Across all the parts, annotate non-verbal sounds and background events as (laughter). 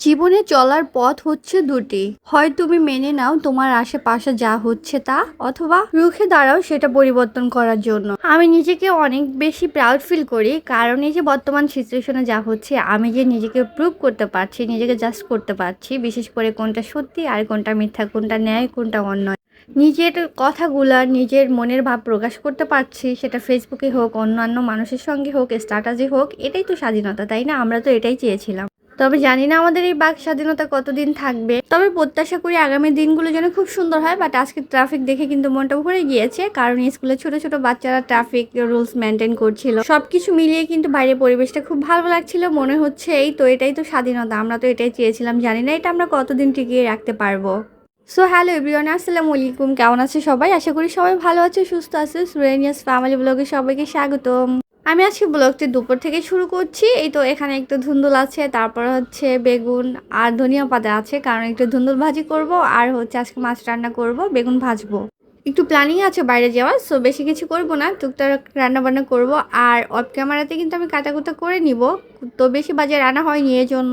জীবনে চলার পথ হচ্ছে দুটি। হয় তুমি মেনে নাও তোমার আশেপাশে যা হচ্ছে তা, অথবা রুখে দাঁড়াও সেটা পরিবর্তন করার জন্য। আমি নিজেকে অনেক বেশি প্রাউড ফিল করি, কারণ এই যে বর্তমান সিচুয়েশনে যা হচ্ছে, আমি যে নিজেকে প্রুভ করতে পারছি, নিজেকে জাস্ট করতে পারছি, বিশেষ করে কোনটা সত্যি আর কোনটা মিথ্যা, কোনটা ন্যায়, কোনটা অন্যায়। নিজের কথাগুলা, নিজের মনের ভাব প্রকাশ করতে পারছি, সেটা ফেসবুকে হোক, অন্যান্য মানুষের সঙ্গে হোক স্ট্যাটাসে হোক, এটাই তো স্বাধীনতা, তাই না? আমরা তো এটাই চেয়েছিলাম। তবে জানি না আমাদের এই বাক স্বাধীনতা কতদিন থাকবে। তবে প্রত্যাশা করি আগামী দিনগুলো যেন খুব সুন্দর হয় বাট আজকে ট্রাফিক দেখে কিন্তু মনটা ভরে গিয়েছে, কারণ স্কুলে ছোট ছোট বাচ্চারা ট্রাফিক রুলস মেনটেন করছিল। সবকিছু মিলিয়ে কিন্তু বাইরের পরিবেশটা খুব ভালো লাগছিল, মনে হচ্ছে এই তো এটাই তো স্বাধীনতা, আমরা তো এটাই চেয়েছিলাম, জানি না এটা আমরা কতদিন টিকিয়ে রাখতে পারব। সো হ্যালো এভরিওয়ান আসসালামু আলাইকুম, কেমন আছে সবাই? আশা করি সবাই ভালো আছে, সুস্থ আছে। সুরেনিয়াস ফ্যামিলি ব্লগে সবাইকে স্বাগতম। আমি আজকে ব্লগটি দুপুর থেকে শুরু করছি। এই তো এখানে একটু ধুন্দুল আছে, তারপর হচ্ছে বেগুন আর ধনিয়া পাতা আছে, কারণ একটু ধুন্দুল ভাজি করব আর হচ্ছে আজকে মাছ রান্না করব, বেগুন ভাজবো। একটু প্ল্যানিং আছে বাইরে যাওয়ার সো বেশি কিছু করব না, টুকটাক রান্না বান্না করব আর অফ ক্যামেরাতে কিন্তু আমি কাটা কাটাকুটা করে নিব, তো বেশি বাজে রান্না হয়নি এর জন্য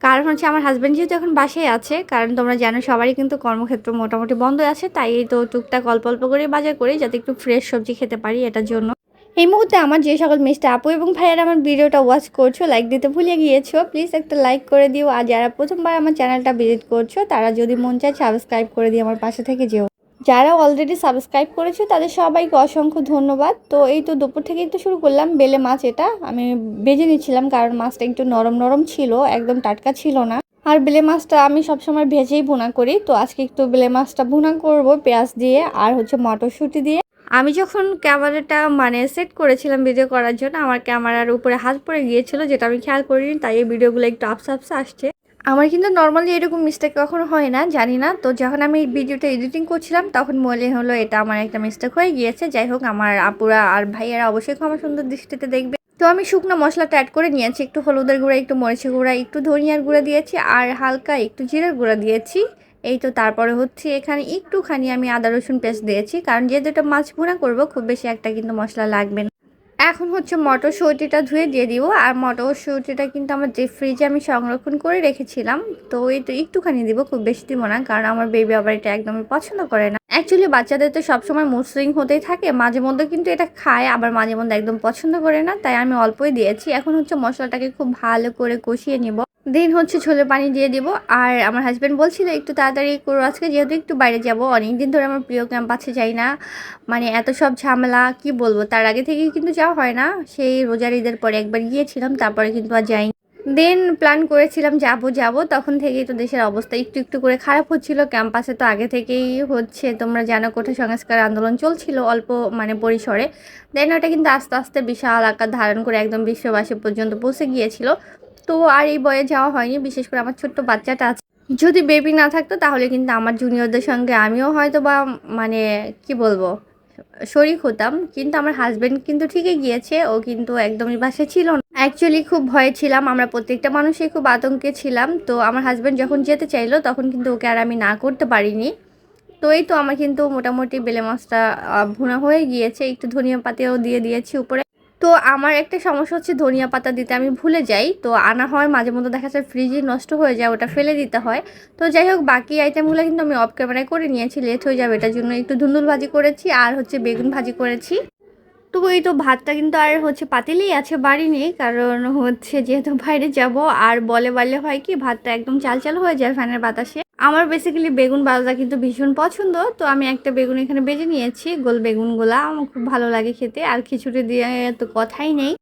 কারণ হচ্ছে আমার হাজব্যান্ড যেহেতু এখন বাসায় আছে, কারণ তোমরা জানো সবারই কিন্তু কর্মক্ষেত্র মোটামুটি বন্ধ আছে, তাই তো টুকটাক অল্প অল্প করে বাজার করি, যাতে একটু ফ্রেশ সবজি খেতে পারি এটার জন্য। এই মুহূর্তে আমার যে সকল মিষ্টি আপু এবং ভাইয়ারা আমার ভিডিওটা ওয়াচ করছ লাইক দিতে ভুলে গিয়েছো প্লিজ একটা লাইক করে দিও। আর যারা প্রথমবার আমার চ্যানেলটা ভিজিট করছ, তারা যদি মন চায় সাবস্ক্রাইব করে দিয়ে আমার পাশে থেকে যেও। যারা অলরেডি সাবস্ক্রাইব করেছ, তাদের সবাইকে অসংখ্য ধন্যবাদ। তো এই তো দুপুর থেকে একটু শুরু করলাম, বেলে মাছ এটা। আমি বেজে নিচ্ছিলাম কারণ মাছটা একটু নরম নরম ছিল, একদম টাটকা ছিল না। আর বেলে মাছটা আমি সবসময় ভেজেই ভুনা করি। তো আজকে একটু বেলে মাছটা ভুনা করব পেঁয়াজ দিয়ে, আর হচ্ছে মটরশুঁটি দিয়ে। আমি যখন ক্যামেরাটা মানে সেট করেছিলাম ভিডিও করার জন্য, আমার ক্যামেরার উপরে হাত পড়ে গিয়েছিল, যেটা আমি খেয়াল করিনি, তাই এই ভিডিওগুলো একটু আপসা আপসা আসছে। আমার কিন্তু নর্মালি এরকম মিস্টেক কখনো হয় না, জানি না। তো যখন আমি ভিডিওটা এডিটিং করছিলাম, তখন মনে হলো এটা আমার একটা মিস্টেক হয়ে গিয়েছে। যাই হোক, আমার আপুরা আর ভাইয়েরা অবশ্যই ক্ষমা সুন্দর দৃষ্টিতে দেখবে। তো আমি শুকনো মশলাটা অ্যাড করে নিয়েছি, একটু হলুদের গুঁড়া, একটু মরিচের গুঁড়া, একটু ধনিয়ার গুঁড়া দিয়েছি, আর হালকা একটু জিরের গুঁড়া দিয়েছি। এই তো তারপরে হচ্ছে এখানে একটুখানি আমি আদা রসুন পেস্ট দিয়েছি, কারণ যেহেতু এটা মাছ ভুনা করব, খুব বেশি একটা কিন্তু মশলা লাগবে না। এখন হচ্ছে মটরশুঁটিটা ধুয়ে দিয়ে দিব, আর মটরশুঁটিটা কিন্তু আমার যে ফ্রিজে আমি সংরক্ষণ করে রেখেছিলাম, তো এই তো একটুখানি দিব, খুব বেশি দিব না, কারণ আমার বেবি আবার এটা একদমই পছন্দ করে না। অ্যাকচুয়ালি বাচ্চাদের তো সবসময় মুসলিম হতেই থাকে। মাঝে মধ্যে কিন্তু এটা খায়, আবার মাঝে মধ্যে একদম পছন্দ করে না। তাই আমি অল্পই দিয়েছি। এখন হচ্ছে মশলাটাকে খুব ভালো করে কষিয়ে নিব। দেন হচ্ছে ছোলে পানি দিয়ে দিব। আর আমার হাজব্যান্ড বলছিল, একটু তাড়াতাড়ি করো। আজকে যেহেতু একটু বাইরে যাব, অনেকদিন ধরে আমার প্রিয় ক্যাম্প আছে, যাই না। মানে এত সব ঝামেলা, কি বলব? তার আগে থেকেই কিন্তু যাওয়া হয় না। সেই রোজার ঈদের পরে একবার গিয়েছিলাম, তারপরে কিন্তু আর যাইনি। দেন প্ল্যান করেছিলাম যাব যাব। তখন থেকেই তো দেশের অবস্থা একটু একটু করে খারাপ হচ্ছিল। ক্যাম্পাসে তো আগে থেকেই হচ্ছে, তোমরা জানো কোঠা সংস্কার আন্দোলন চলছিল অল্প মানে পরিসরে। দেন ওটা কিন্তু আস্তে আস্তে বিশাল আকার ধারণ করে একদম বিশ্ববাসী পর্যন্ত পৌঁছে গিয়েছিল। তো আর এই বয়ে যাওয়া হয়নি, বিশেষ করে আমার ছোট্ট বাচ্চাটা আছে। যদি বেবি না থাকতো, তাহলে কিন্তু আমার জুনিয়রদের সঙ্গে আমিও হয়তো বা মানে কি বলব? শরিক হতাম, কিন্তু আমার হাজব্যান্ড কিন্তু ঠিকই গিয়েছে, ও কিন্তু একদমই বাসে ছিল না। অ্যাকচুয়ালি খুব ভয়ে ছিলাম, আমরা প্রত্যেকটা মানুষই খুব আতঙ্কে ছিলাম, তো আমার হাজব্যান্ড যখন যেতে চাইলো, তখন কিন্তু ওকে আর আমি না করতে পারিনি। তো এই তো আমার কিন্তু মোটামুটি বেলে মাছটা ভুনা হয়ে গিয়েছে, একটু ধনিয়া পাতিও দিয়ে দিয়েছি উপরে। তো আমার একটা সমস্যা হচ্ছে ধনিয়া পাতা দিতে আমি ভুলে যাই। তো আনা হয় মাঝে মধ্যে দেখা যায় ফ্রিজে নষ্ট হয়ে যায়, ওটা ফেলে দিতে হয়। তো যাই হোক, বাকি আইটেমগুলো কিন্তু আমি অফ ক্যামেরায় করে নিয়েছি লেট হয়ে যাবে। এটার জন্য একটু ধুন্দুল ভাজি করেছি আর হচ্ছে বেগুন ভাজি করেছি। তো এই তো ভাতটা কিন্তু আর হচ্ছে পাতিলেই আছে বাড়ি নেই, কারণ হচ্ছে যেহেতু বাইরে যাব, আর বলে বলে হয় কি, ভাতটা একদম চাল চাল হয়ে যায় ফ্যানের বাতাসে। আমার বেসিক্যালি বেগুন ভাজা কিন্তু ভীষণ পছন্দ, তো আমি একটা বেগুন এখানে বেজে নিয়েছি, গোল বেগুনগুলা আমার খুব ভালো লাগে খেতে, আর খিচুড়ি দিয়ে তো কথাই নেই।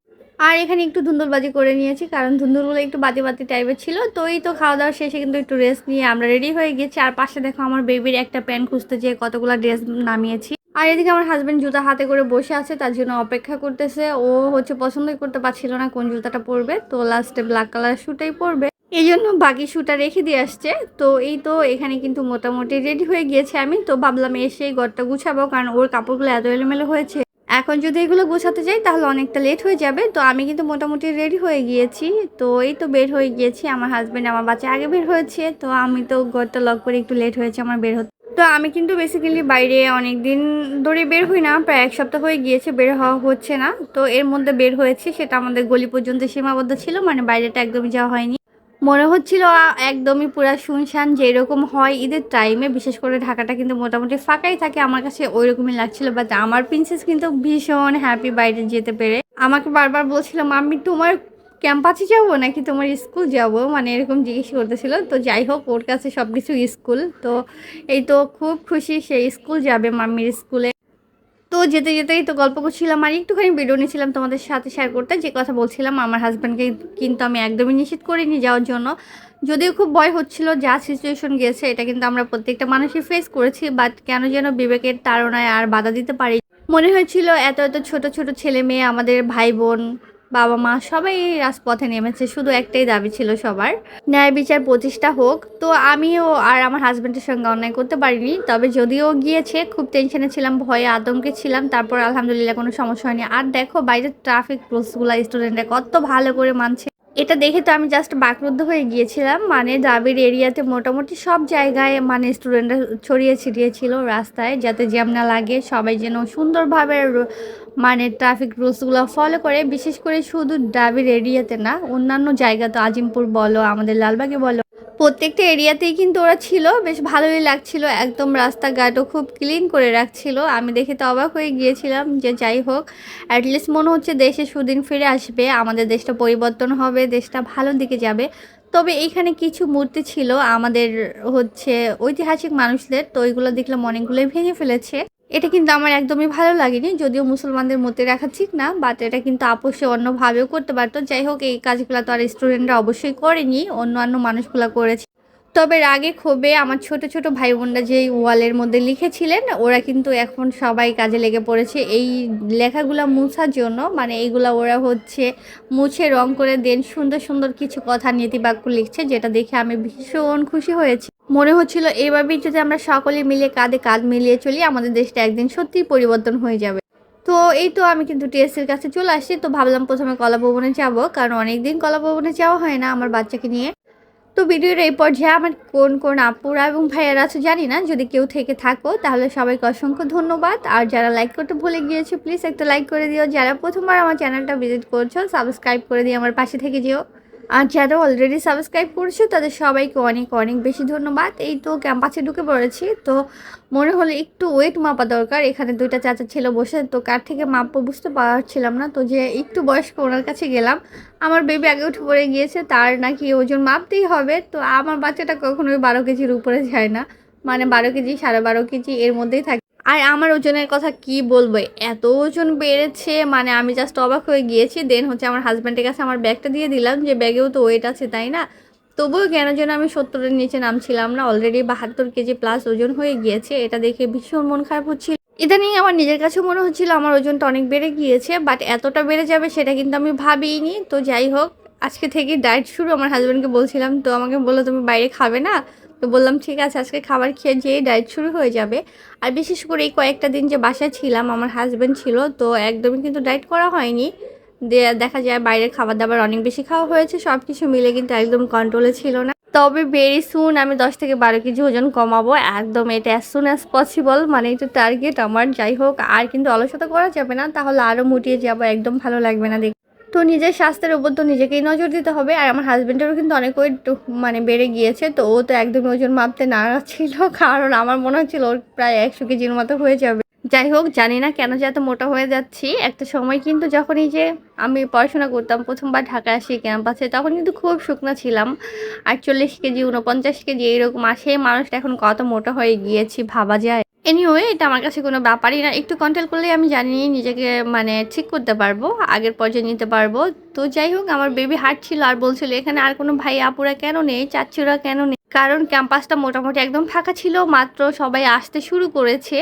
আর এখানে একটু ধুন্দুলবাজি করে নিয়েছি, কারণ ধুন্দুলগুলো একটু বাতি বাতি টাইপের ছিল, তো এই তো খাওয়া দাওয়া শেষে কিন্তু একটু রেস্ট নিয়ে আমরা রেডি হয়ে গেছি, আর পাশে দেখো আমার বেবির একটা প্যান্ট খুঁজতে যেয়ে কতগুলো ড্রেস নামিয়েছি। আর এদিকে আমার হাজব্যান্ড জুতা হাতে করে বসে আছে, তার জন্য অপেক্ষা করতেছে, ও হচ্ছে পছন্দই করতে পারছিল না কোন জুতাটা পরবে, তো লাস্টে ব্ল্যাক কালার শুটাই পরবে। এই জন্য বাকি শুটা রেখে দিয়ে আসছে। তো এই তো এখানে কিন্তু মোটামুটি রেডি হয়ে গিয়েছে আমি। তো ভাবলাম এসে ঘরটা গুছাবো কারণ ওর কাপড়গুলো এত এলোমেলো হয়েছে। এখন যদি এগুলো গোছাতে যাই তাহলে অনেকটা লেট হয়ে যাবে। তো আমি কিন্তু মোটামুটি রেডি হয়ে গিয়েছি। তো এই তো বের হয়ে গিয়েছি। আমার হাজব্যান্ড আমার বাচ্চা আগে বের হয়েছে। তো আমি তো ঘরটা লক করে একটু লেট হয়েছে আমার বের হতে। তো আমি কিন্তু বেসিক্যালি বাইরে অনেক দিন ধরে বের হই না। প্রায় এক সপ্তাহ হয়ে গিয়েছে বের হওয়া হচ্ছে না। তো এর মধ্যে বের হয়েছি। সেটা আমাদের গলি পর্যন্ত সীমাবদ্ধ ছিল। মানে বাইরেটা একদমই যাওয়া হয়নি। মনে হচ্ছিল একদমই পুরা শুনশান যেরকম হয় ঈদের টাইমে বিশেষ করে ঢাকাটা কিন্তু মোটামুটি ফাঁকাই থাকে। আমার কাছে ওই রকমই লাগছিল বাট আমার প্রিন্সেস কিন্তু ভীষণ হ্যাপি বাইরে যেতে পেরে। আমাকে বারবার বলছিল, মাম্মি, তোমার ক্যাম্পাসে যাব নাকি তোমার স্কুল যাব? মানে এরকম জিজ্ঞেস করতেছিল। তো যাই হোক, ওর কাছে সব কিছু স্কুল তো এই তো খুব খুশি, সে স্কুল যাবে মাম্মির স্কুলে তো যেতে যেতেই তো গল্প করছিলাম আর একটুখানি ভিডিও নিয়েছিলাম তোমাদের সাথে শেয়ার করতে। যে কথা বলছিলাম, আমার হাজব্যান্ডকে কিন্তু আমি একদমই নিষেধ করিনি যাওয়ার জন্য। যদিও খুব ভয় হচ্ছিল যা সিচুয়েশন গিয়েছে, এটা কিন্তু আমরা প্রত্যেকটা মানুষই ফেস করেছি বাট কেন যেন বিবেকের তাড়নায় আর বাধা দিতে পারি মনে হয়েছিল এত এত ছোট ছোট ছেলে মেয়ে আমাদের ভাই বোন বাবা মা সবাই এই রাজপথে নেমেছে, শুধু একটাই দাবি ছিল সবার। ন্যায় বিচার প্রতিষ্ঠা হোক। তো আমিও আর আমার হাজব্যান্ডের সঙ্গে অন্যায় করতে পারিনি, তবে যদিও গিয়েছে, খুব টেনশনে ছিলাম, ভয়ে আতঙ্কে ছিলাম। তারপর আলহামদুলিল্লাহ কোনো সমস্যা হয়নি। আর দেখো বাইরে ট্রাফিক রুলসগুলো স্টুডেন্টরা কত ভালো করে মানছে। এটা দেখে তো আমি জাস্ট বাকরুদ্ধ হয়ে গিয়েছিলাম। মানে দাবির এরিয়াতে মোটামুটি সব জায়গায় মানে স্টুডেন্টরা ছড়িয়ে ছিটিয়ে ছিল রাস্তায়, যাতে জ্যাম না লাগে। সবাই যেন সুন্দরভাবে মানে ট্রাফিক রুলসগুলো ফলো করে। বিশেষ করে শুধু ডাবির এরিয়াতে না, অন্যান্য জায়গা তো আজিমপুর বলো, আমাদের লালবাগে বলো প্রত্যেকটা এরিয়াতেই কিন্তু ওরা ছিল, বেশ ভালোই লাগছিল। একদম রাস্তাঘাটও খুব ক্লিন করে রাখছিল। আমি দেখে তো অবাক হয়ে গিয়েছিলাম যে যাই হোক অ্যাটলিস্ট মনে হচ্ছে দেশে সুদিন ফিরে আসবে, আমাদের দেশটা পরিবর্তন হবে, দেশটা ভালো দিকে যাবে। তবে এইখানে কিছু মূর্তি ছিল, আমাদের হচ্ছে ঐতিহাসিক মানুষদের, তো ওইগুলো দেখলাম অনেকগুলোই ভেঙে ফেলেছে। এটা কিন্তু আমার একদমই ভালো লাগেনি, যদিও মুসলমানদের মধ্যে রাখা ঠিক না বাট এটা কিন্তু আপোষে অন্যভাবেও করতে পারতো। যাই হোক, এই কাজগুলো তো আর স্টুডেন্টরা অবশ্যই করেনি অন্য অন্য মানুষগুলো করেছে। তবে রাগে ক্ষোভে আমার ছোট ছোট ভাই বোনরা যেই ওয়ালের মধ্যে লিখেছিলেন, ওরা কিন্তু এখন সবাই কাজে লেগে পড়েছে। এই লেখাগুলো মুছার জন্য মানে এইগুলা ওরা হচ্ছে মুছে রং করে দেন, সুন্দর সুন্দর কিছু কথা নীতিবাক্য লিখছে, যেটা দেখে আমি ভীষণ খুশি হয়েছি। মনে হচ্ছিল এইভাবেই যদি আমরা সকলে মিলে কাঁধে কাঁধ মিলিয়ে চলি, আমাদের দেশটা একদিন সত্যিই পরিবর্তন হয়ে যাবে। তো এই তো আমি কিন্তু টিএসসির কাছে চলে আসছি, তো ভাবলাম প্রথমে কলা ভবনে যাব, কারণ অনেকদিন কলা ভবনে যাওয়া হয় না আমার বাচ্চাকে নিয়ে। তো ভিডিওর এই পর্যায়ে আমার কোন কোন আপুরা এবং ভাইয়ারা আছে জানি না, যদি কেউ থেকে থাকো তাহলে সবাইকে অসংখ্য ধন্যবাদ। আর যারা লাইক করতে ভুলে গিয়েছো প্লিজ একটা লাইক করে দিও। যারা প্রথমবার আমার চ্যানেলটা ভিজিট করছ সাবস্ক্রাইব করে দিয়ে আমার পাশে থেকে যেও। আর যারা অলরেডি সাবস্ক্রাইব করছ, তাদের সবাইকে অনেক অনেক বেশি ধন্যবাদ। এই তো ক্যাম্পাসে ঢুকে পড়েছি, তো মনে হলো একটু ওয়েট মাপা দরকার। এখানে দুইটা চাচা ছিল বসে, তো কার থেকে মাপবো বুঝতে পারছিলাম না। তো যে একটু বয়স্ক, ওনার কাছে গেলাম। আমার বেবি আগে উঠে পড়ে গিয়েছে, তার নাকি ওজন মাপতেই হবে। তো আমার বাচ্চাটা কখনোই বারো কেজির উপরে যায় না। মানে বারো কেজি, সাড়ে বারো কেজি এর মধ্যেই থাকে। আর আমার ওজনের কথা কি বলব? এত ওজন বেড়েছে মানে আমি জাস্ট অবাক হয়ে গিয়েছি। দেন হচ্ছে আমার হাজব্যান্ডের কাছে আমার ব্যাগটা দিয়ে দিলাম, যে ব্যাগেও তো ওয়েট আছে, তাই না? তবুও কেন যেন আমি সত্তরের নিচে নামছিলাম না অলরেডি বাহাত্তর কেজি প্লাস ওজন হয়ে গিয়েছে, এটা দেখে ভীষণ মন খারাপ হচ্ছিল। ইদানিং আমার নিজের কাছে মনে হচ্ছিল আমার ওজনটা অনেক বেড়ে গিয়েছে বাট এতটা বেড়ে যাবে সেটা কিন্তু আমি ভাবিনি তো যাই হোক, আজকে থেকে ডায়েট শুরু, আমার হাজব্যান্ডকে বলছিলাম, তো আমাকে বলল তুমি বাইরে খাবে না? তো বললাম, ঠিক আছে, আজকে খাবার খেয়ে যেয়ে ডায়েট শুরু হয়ে যাবে। আর বিশেষ করে এই কয়েকটা দিন যে বাসায় ছিলাম, আমার হাজব্যান্ড ছিল, তো একদমই কিন্তু ডায়েট করা হয়নি। দেখা যায় বাইরের খাবার দাবার অনেক বেশি খাওয়া হয়েছে সব কিছু মিলে কিন্তু একদম কন্ট্রোলে ছিল না। তবে ভেরি সুন আমি দশ থেকে বারো কেজি ওজন কমাবো, একদম এটা অ্যাজ সুন অ্যাজ পসিবল মানে এটা টার্গেট আমার, যাই হোক, আর কিন্তু অলসতা করা যাবে না, তাহলে আরও মুটিয়ে যাব, একদম ভালো লাগবে না দেখ তো নিজের স্বাস্থ্যের উপর তো নিজেকেই নজর দিতে হবে। আর আমার হাজব্যান্ডেরও কিন্তু অনেক মানে বেড়ে গিয়েছে, তো ও তো একদমই ওজন মাপতে না (laughs) ছিল। কারণ আমার মনে হচ্ছিল ওর প্রায় একশো কেজির মতো হয়ে যাবে। যাই হোক, জানি না কেন যে এত মোটা হয়ে যাচ্ছি। একটা সময় কিন্তু যখন এই যে আমি পড়াশোনা করতাম, প্রথমবার ঢাকায় আসি ক্যাম্পাসে, তখন কিন্তু খুব শুকনো ছিলাম। আটচল্লিশ কেজি উনপঞ্চাশ কেজি, এইরকম। আসে মানুষটা এখন কত মোটা হয়ে গিয়েছি, ভাবা যায়। এনিওয়ে এটা আমার কাছে কোনো ব্যাপারই না। একটু কন্ট্রোল করলে আমি জানি নিজেকে মানে ঠিক করতে পারব, আগের পর্যায়ে নিতে পারব। তো যাই হোক, আমার বেবি হাঁটছিল আর বলছিল, এখানে আর কোনো ভাই আপুরা কেন নেই? চাচ্চুরা কেন নেই? কারণ ক্যাম্পাসটা মোটামুটি একদম ফাঁকা ছিল, মাত্র সবাই আসতে শুরু করেছে।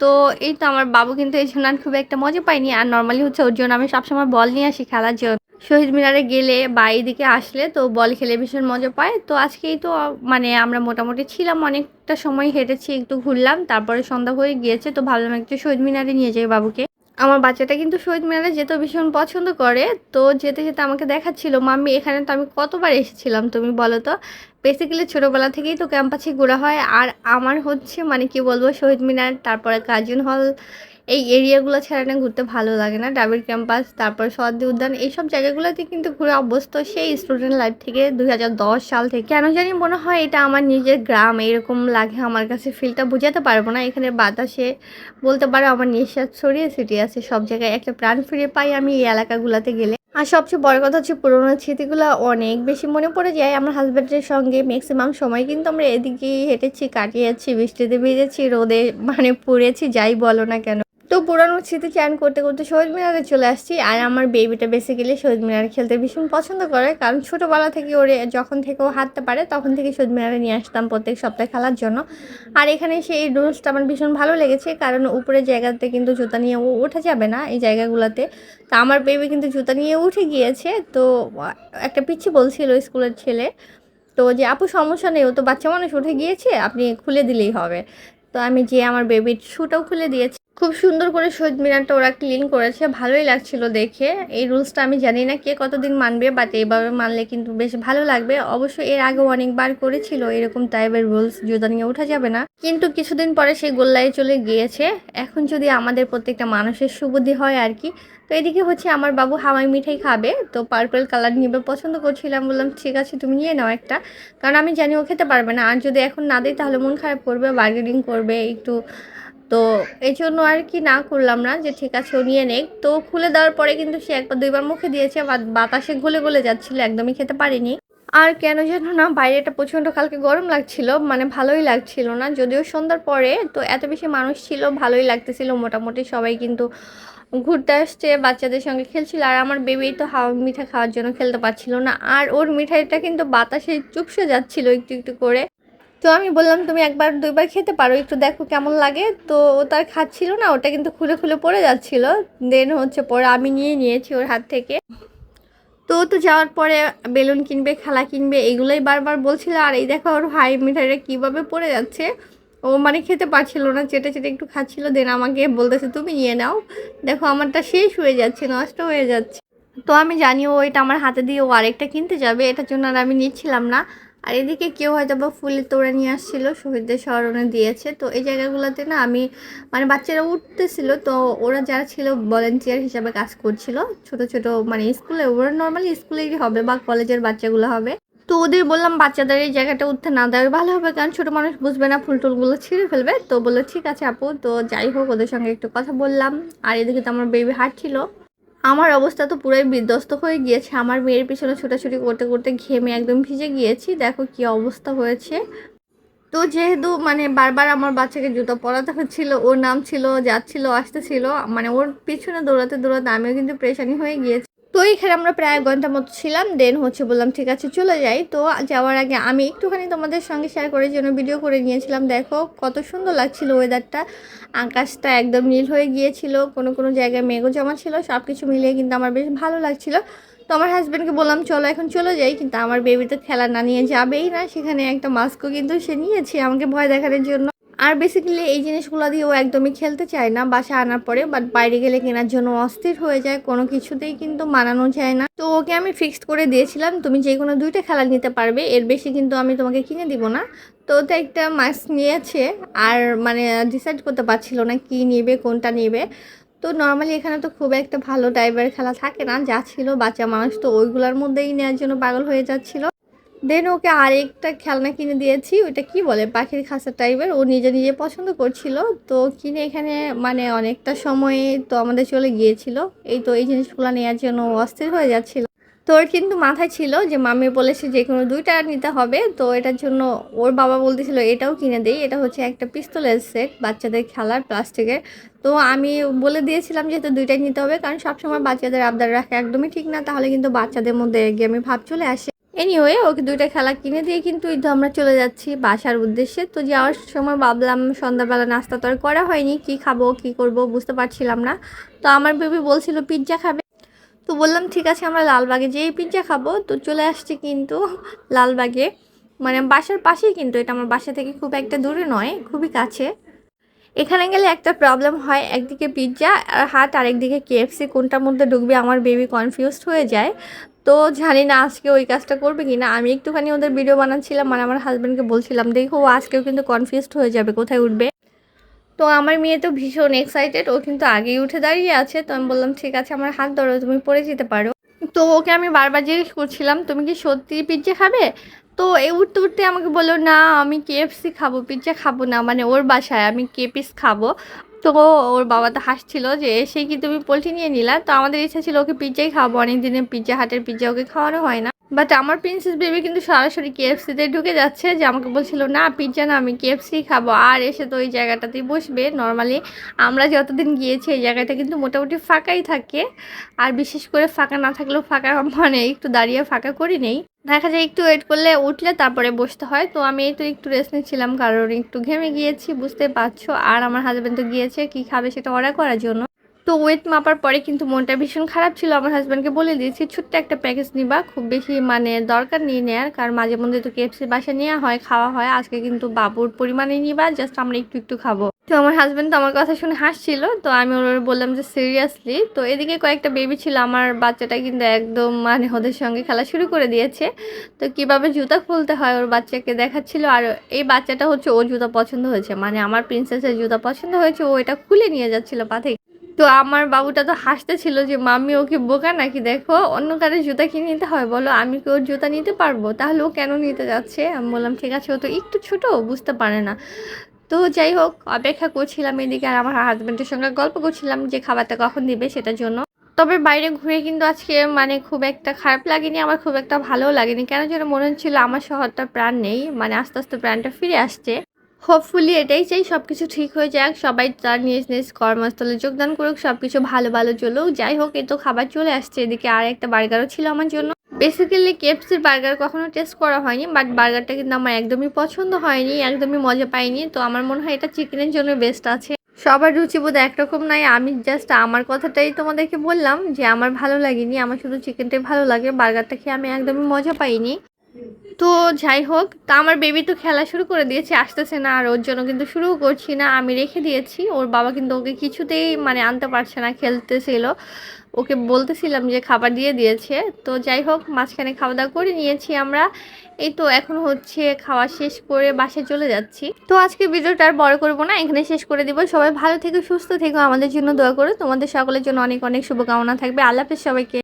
তো এই তো আমার বাবু কিন্তু এই জন্য খুব একটা মজা পাইনি আর নর্মালি হচ্ছে ওর জন্য আমি সবসময় বল নিয়ে আসি খেলার জন্য। শহীদ মিনারে গেলে বা এইদিকে আসলে তো বল খেলে ভীষণ মজা পায়। তো আজকেই তো মানে আমরা মোটামুটি ছিলাম, অনেকটা সময় হেঁটেছি, একটু ঘুরলাম, তারপরে সন্ধ্যা হয়ে গিয়েছে, তো ভাবলাম একটু শহীদ মিনারে নিয়ে যাই বাবুকে। আমার বাচ্চাটা কিন্তু শহীদ মিনারে যেতে ভীষণ পছন্দ করে, তো যেতে যেতে আমাকে দেখাচ্ছিল, মাম্মি, এখানে তো আমি কতবার এসেছিলাম তুমি বলো তো? বেসিক্যালি ছোটোবেলা থেকেই তো ক্যাম্পাসে ঘোরা হয়, আর আমার হচ্ছে মানে কি বলব, শহীদ মিনার, তারপরে কাজিন হল এই এরিয়াগুলো ছাড়া না ঘুরতে ভালো লাগে না। ডাবির ক্যাম্পাস, তারপর সর্দি উদ্যান, এইসব জায়গাগুলোতে কিন্তু ঘুরে অভ্যস্ত সেই স্টুডেন্ট লাইফ থেকে দুই হাজার দশ সাল থেকে। কেন জানি মনে হয় এটা আমার নিজের গ্রাম এরকম লাগে আমার কাছে। ফিলটা বোঝাতে পারব না। এখানে বাতাসে বলতে পারো আমার নিঃশ্বাস ছড়িয়ে ছিটিয়ে আছে। সব জায়গায় একটা প্রাণ ফিরে পাই আমি এই এলাকাগুলোতে গেলে। আর সবচেয়ে বড় কথা হচ্ছে পুরোনো স্মৃতিগুলো অনেক বেশি মনে পড়ে যায়। আমার হাজব্যান্ডের সঙ্গে ম্যাক্সিমাম সময় কিন্তু আমরা এদিকেই হেঁটেছি, কাটিয়েছি, বৃষ্টিতে ভিজেছি, রোদে মানে পুড়েছি, যাই বলো না কেন। তো পুরানো স্মৃতি চ্যান করতে করতে শহীদ মিনারে চলে আসছি। আর আমার বেবিটা বেসিক্যালি শহীদ মিনারে খেলতে ভীষণ পছন্দ করে। কারণ ছোটোবেলা থেকে ওরে যখন থেকে ও হাঁটতে পারে, তখন থেকে শহীদ মিনারে নিয়ে আসতাম প্রত্যেক সপ্তাহে খেলার জন্য। আর এখানে সেই রুলসটা আমার ভীষণ ভালো লেগেছে। কারণ উপরের জায়গাতে কিন্তু জুতা নিয়ে ও উঠে যাবে না এই জায়গাগুলোতে। তা আমার বেবি কিন্তু জুতা নিয়ে উঠে গিয়েছে। তো একটা পিচ্ছি বলছিল স্কুলের ছেলে, তো যে, আপু, সমস্যা নেই, ও তো বাচ্চা মানুষ, উঠে গিয়েছে, আপনি খুলে দিলেই হবে। তো আমি যে, আমার বেবির শুটাও খুলে দিয়েছি। খুব সুন্দর করে শহীদ মিনারটা ওরা ক্লিন করেছে, ভালোই লাগছিল দেখে। এই রুলসটা আমি জানি না কে কতদিন মানবে বাট এইভাবে মানলে কিন্তু বেশ ভালো লাগবে। অবশ্য এর আগে অনেকবার করেছিল এরকম টাইপের রুলস জুতা নিয়ে ওঠা যাবে না। কিন্তু কিছুদিন পরে সেই গোল্লায় চলে গিয়েছে। এখন যদি আমাদের প্রত্যেকটা মানুষের সুবুদ্ধি হয় আর কি। তো এদিকে হচ্ছে আমার বাবু হাওয়াই মিঠাই খাবে, তো পার্পল কালার নিবে, পছন্দ করছিলাম, বললাম, ঠিক আছে, তুমি নিয়ে নাও একটা। কারণ আমি জানি ও খেতে পারবে না। আর যদি এখন না দিই তাহলে মন খারাপ করবে বার্গেনিং করবে, একটু তো এই জন্য আর কি না করলাম না যে ঠিক আছে ও নিয়ে নেক। তো খুলে দেওয়ার পরে কিন্তু সে একবার দুইবার মুখে দিয়েছে বাতাসে গলে গলে যাচ্ছিল, একদমই খেতে পারিনি। আর কেন যেন না বাইরেটা প্রচণ্ড কালকে গরম লাগছিল মানে ভালোই লাগছিল না। যদিও সন্ধ্যার পরে তো এত বেশি মানুষ ছিল, ভালোই লাগতেছিল। মোটামুটি সবাই কিন্তু ঘুরতে আসছে, বাচ্চাদের সঙ্গে খেলছিল। আর আমার বেবি তো হাওয়া মিঠা খাওয়ার জন্য খেলতে পারছিল না। আর ওর মিঠাইটা কিন্তু বাতাসে চুপসে যাচ্ছিল একটু একটু করে। তো আমি বললাম, তুমি একবার দুইবার খেতে পারো, একটু দেখো কেমন লাগে। তো ও তার খাচ্ছিল না, ওটা কিন্তু খুলে খুলে পড়ে যাচ্ছিল। দেন হচ্ছে পরে আমি নিয়ে নিয়েছি ওর হাত থেকে। তো তো যাওয়ার পরে বেলুন কিনবে, খেলা কিনবে, এগুলোই বারবার বলছিল। আর এই দেখো ওর হাই মিঠাইটা কীভাবে পড়ে যাচ্ছে। ও মানে খেতে পারছিল না, চেটে চেটে একটু খাচ্ছিল। দেন আমাকে বলতেছে, তুমি নিয়ে নাও। দেখো আমারটা শেষ হয়ে যাচ্ছে, নষ্ট হয়ে যাচ্ছে। তো আমি জানি ও এটা আমার হাতে দিয়ে ও আরেকটা কিনতে যাবে, এটার জন্য আর আমি নিচ্ছিলাম না। আর এদিকে কেউ হয়তো বা ফুলের তোড়া নিয়ে আসছিল, শহীদদের স্মরণে দিয়েছে। তো এই জায়গাগুলোতে না আমি মানে বাচ্চারা উঠতেছিল, তো ওরা যারা ছিল ভলেন্টিয়ার হিসাবে কাজ করছিল, ছোট ছোট মানে স্কুলে, ওরা নর্মালি স্কুলেরই হবে বা কলেজের বাচ্চাগুলো হবে। তো ওদের বললাম, বাচ্চাদের এই জায়গাটা উঠতে না দেওয়াই ভালো হবে, কারণ ছোটো মানুষ বুঝবে না ফুল টুলগুলো ছিঁড়ে ফেলবে। তো বলল, ঠিক আছে আপু। তো যাই হোক, ওদের সঙ্গে একটু কথা বললাম। আর এদিকে তো আমার বেবি হাঁটছিল আমার অবস্থা তো পুরাই বিধ্বস্ত হয়ে গিয়েছে। আমার মেয়ের পিছনে ছোটাছুটি করতে করতে ঘেমে একদম ভিজে গিয়েছি। দেখো কি অবস্থা হয়েছে। তো যেহেতু মানে বারবার আমার বাচ্চাকে জুতো পরাতে হচ্ছিল, ওর নাম ছিল যাচ্ছিল আসতেছিল মানে ওর পিছনে দৌড়াতে দৌড়াতে আমিও কিন্তু প্রেশানি হয়ে গিয়েছি। তো এখানে আমরা প্রায় এক ঘণ্টা মতো ছিলাম দেন হচ্ছে বললাম, ঠিক আছে, চলে যাই। তো যাওয়ার আগে আমি একটুখানি তোমাদের সঙ্গে শেয়ার করার জন্য ভিডিও করে নিয়েছিলাম। দেখো, কত সুন্দর লাগছিল ওয়েদারটা আকাশটা একদম নীল হয়ে গিয়েছিল, কোনো কোনো জায়গায় মেঘও জমা ছিল সব কিছু মিলিয়ে কিন্তু আমার বেশ ভালো লাগছিল। তো আমার হাজব্যান্ডকে বললাম, চলো, এখন চলে যাই। কিন্তু আমার বেবি তো খেলা না নিয়ে যাবেই না, সেখানে একটা মাস্কও কিন্তু সে নিয়েছে, আমাকে ভয় দেখানোর জন্য। আর বেসিক্যালি এই জিনিসগুলো দিয়ে ও একদমই খেলতে চায় না বাসা আনার পরে বাট বাইরে গেলে কেনার জন্য অস্থির হয়ে যায়, কোনো কিছুতেই কিন্তু মানানো যায় না। তো ওকে আমি ফিক্সড করে দিয়েছিলাম, তুমি যে কোনো দুইটা খেলা নিতে পারবে, এর বেশি কিন্তু আমি তোমাকে কিনে দিব না। তো তো একটা মাস্ক নিয়েছে, আর মানে ডিসাইড করতে পারছিল না কি নেবে, কোনটা নেবে। তো নর্মালি এখানে তো খুব একটা ভালো টাইপের খেলা থাকে না, যা ছিল বাচ্চা মানুষ, তো ওইগুলোর মধ্যেই নেওয়ার জন্য পাগল হয়ে যাচ্ছিল। দেন ওকে আরেকটা খেলনা কিনে দিয়েছি, ওইটা কি বলে? পাখির খাঁচা টাইপের ও নিজে নিজে পছন্দ করছিল। তো কিনে এখানে মানে অনেকটা সময়ে তো আমাদের চলে গিয়েছিল। এই তো এই জিনিসগুলো নেওয়ার জন্য অস্থির হয়ে যাচ্ছিল। তো ওর কিন্তু মাথায় ছিল যে, মামি বলেছে যে, কোনো দুইটা নিতে হবে। তো এটার জন্য ওর বাবা বলতেছিল, এটাও কিনে দেই। এটা হচ্ছে একটা পিস্তলের সেট বাচ্চাদের খেলার প্লাস্টিকের। তো আমি বলে দিয়েছিলাম যেহেতু দুইটাই নিতে হবে। কারণ সবসময় বাচ্চাদের আবদার রাখা একদমই ঠিক না। তাহলে কিন্তু বাচ্চাদের মধ্যে গেমে ভাব চলে আসে। এনিওয়ে ওকে দুইটা খেলা কিনে দিয়ে কিন্তু এই তো আমরা চলে যাচ্ছি বাসার উদ্দেশ্যে। তো যাওয়ার সময় ভাবলাম সন্ধ্যাবেলা নাস্তা তো আর করা হয়নি, কি খাব, কি করব বুঝতে পারছিলাম না। তো আমার বেবি বলছিল, পিৎজা খাবে? তো বললাম, ঠিক আছে, আমরা লালবাগে যেই পিৎজা খাব। তো চলে আসছি কিন্তু লালবাগে। মানে বাসার পাশেই কিন্তু, এটা আমার বাসা থেকে খুব একটা দূরে নয়, খুবই কাছে। এখানে গেলে একটা প্রবলেম হয়, একদিকে পিৎজা আর হাট আর একদিকে কেএফসি কোনটার মধ্যে ঢুকবে আমার বেবি কনফিউজড হয়ে যায়। তো জানি না আজকে ওই কাজটা করবে কি না আমি একটুখানি ওদের ভিডিও বানাচ্ছিলাম মানে আমার হাজব্যান্ডকে বলছিলাম, দেখো ও আজকেও কিন্তু কনফিউজড হয়ে যাবে, কোথায় উঠবে? তো আমার মেয়ে তো ভীষণ এক্সাইটেড ও কিন্তু আগেই উঠে দাঁড়িয়ে আছে। তো আমি বললাম, ঠিক আছে, আমার হাত ধরো, তুমি পড়ে যেতে পারো। তো ওকে আমি বারবার জিজ্ঞেস করছিলাম, তুমি কি সত্যি পিজ্জা খাবে? তো এই উঠতে উঠতে আমাকে বলল, না, আমি কেএফসি খাব পিজ্জা খাব না। মানে ওর বাসায় আমি কেপিস খাব। তো ওর বাবা তো হাসছিল যে এসে কি তুমি পোলট্রি নিয়ে নিলা? তো আমাদের ইচ্ছা ছিল ওকে পিজ্জাই খাব অনেক দিনে পিৎজা হাটের পিৎজা ওকে খাওয়ানো হয় না। বাট আমার প্রিন্সেস বেবি কিন্তু সরাসরি কেএফসিতে ঢুকে যাচ্ছে যে আমাকে বলছিল, না, পিজ্জা না, আমি কেএফসি খাব। আর এসে তো ওই জায়গাটাতেই বসবে। নর্মালি আমরা যতদিন গিয়েছি, এই জায়গাটা কিন্তু মোটামুটি ফাঁকাই থাকে। আর বিশেষ করে ফাঁকা না থাকলেও ফাঁকা মানে একটু দাঁড়িয়ে ফাঁকা করি নেই। দেখা যায় একটু ওয়েট করলে উঠলে তারপরে বসতে হয়। তো আমি এই তো একটু রেস্ট নিচ্ছিলাম, কারণ একটু ঘেমে গিয়েছি, বুঝতে পারছ। আর আমার হাজব্যান্ড তো গিয়েছে, কি খাবে সেটা অর্ডার করার জন্য। তো ওয়েট মাপার পরে কিন্তু মনটা ভীষণ খারাপ ছিল। আমার হাজব্যান্ডকে বলে দিয়েছি, ছোট্ট একটা প্যাকেজ নিবা, খুব বেশি মানে দরকার নিয়ে নেয়ার। কারণ মাঝে মধ্যে তো কেএফসি বাসা নেওয়া হয়, খাওয়া হয়। আজকে কিন্তু বাবুর পরিমাণে নিবা জাস্ট আমরা একটু একটু খাব। তো আমার হাজব্যান্ড তো আমার কথা শুনে হাসছিল। তো আমি ওর বললাম যে সিরিয়াসলি তো এদিকে কয়েকটা বেবি ছিল, আমার বাচ্চাটা কিন্তু একদম মানে ওদের সঙ্গে খেলা শুরু করে দিয়েছে। তো কীভাবে জুতা খুলতে হয় ওর বাচ্চাকে দেখাচ্ছিল। আর এই বাচ্চাটা হচ্ছে, ও জুতা পছন্দ হয়েছে। মানে আমার প্রিন্সেসের জুতা পছন্দ হয়েছে, ও এটা খুলে নিয়ে যাচ্ছিল পা থেকে। তো আমার বাবুটা তো হাসতে ছিল যে, মাম্মি ওকে বোকা নাকি? দেখো, অন্য কারও জুতা কিনে নিতে হয়? বলো, আমি কি ওর জুতা নিতে পারব? তাহলে ও কেন নিতে যাচ্ছে? আমি বললাম, ঠিক আছে, ও তো একটু ছোটো বুঝতে পারে না। তো যাই হোক, অপেক্ষা করছিলাম এদিকে আর আমার হাজব্যান্ডের সঙ্গে গল্প করছিলাম যে, খাবারটা কখন দিবে সেটার জন্য? তবে বাইরে ঘুরে কিন্তু আজকে মানে খুব একটা খারাপ লাগেনি, আমার খুব একটা ভালোও লাগেনি। কেন যেন মনে হচ্ছিল আমার শহরটা প্রাণ নেই মানে আস্তে আস্তে প্রাণটা ফিরে আসছে। হোপফুলি এটাই চাই সব কিছু ঠিক হয়ে যাক, সবাই তার নিজ নিজ কর্মস্থলে যোগদান করুক সব কিছু ভালো ভালো চলুক, যাই হোক এ তো খাবার চলে আসছে, এদিকে আর একটা বার্গারও ছিল আমার জন্য। বেসিক্যালি কেএফসির বার্গার কখনো টেস্ট করা হয়নি বাট বার্গারটা কিন্তু আমার একদমই পছন্দ হয়নি, একদমই মজা পাইনি, তো আমার মনে হয় এটা চিকেনের জন্য বেস্ট আছে। সবার রুচি রুচিবোধ একরকম নাই, আমি জাস্ট আমার কথাটাই তোমাদেরকে বললাম যে আমার ভালো লাগেনি, আমার শুধু চিকেনটাই ভালো লাগে, বার্গারটা খেয়ে আমি একদমই মজা পাইনি। তো যাই হোক, তা আমার বেবি তো খেলা শুরু করে দিয়েছে, আসতেছে না, আর ওর জন্য কিন্তু শুরুও করছি না, আমি রেখে দিয়েছি। ওর বাবা কিন্তু ওকে কিছুতেই মানে আনতে পারছে না, খেলতেছিল। ওকে বলতেছিলাম যে খাবার দিয়ে দিয়েছে। তো যাই হোক, মাঝখানে খাওয়া দাওয়া করে নিয়েছি আমরা। এই তো এখন হচ্ছে খাওয়া শেষ করে বাসায় চলে যাচ্ছি। তো আজকে ভিডিওটা আর বড় করব না, এখানে শেষ করে দিব। সবাই ভালো থেকো, সুস্থ থেকো, আমাদের জন্য দোয়া করো। তোমাদের সকলের জন্য অনেক অনেক শুভকামনা থাকবে। আল্লাহ সবাইকে।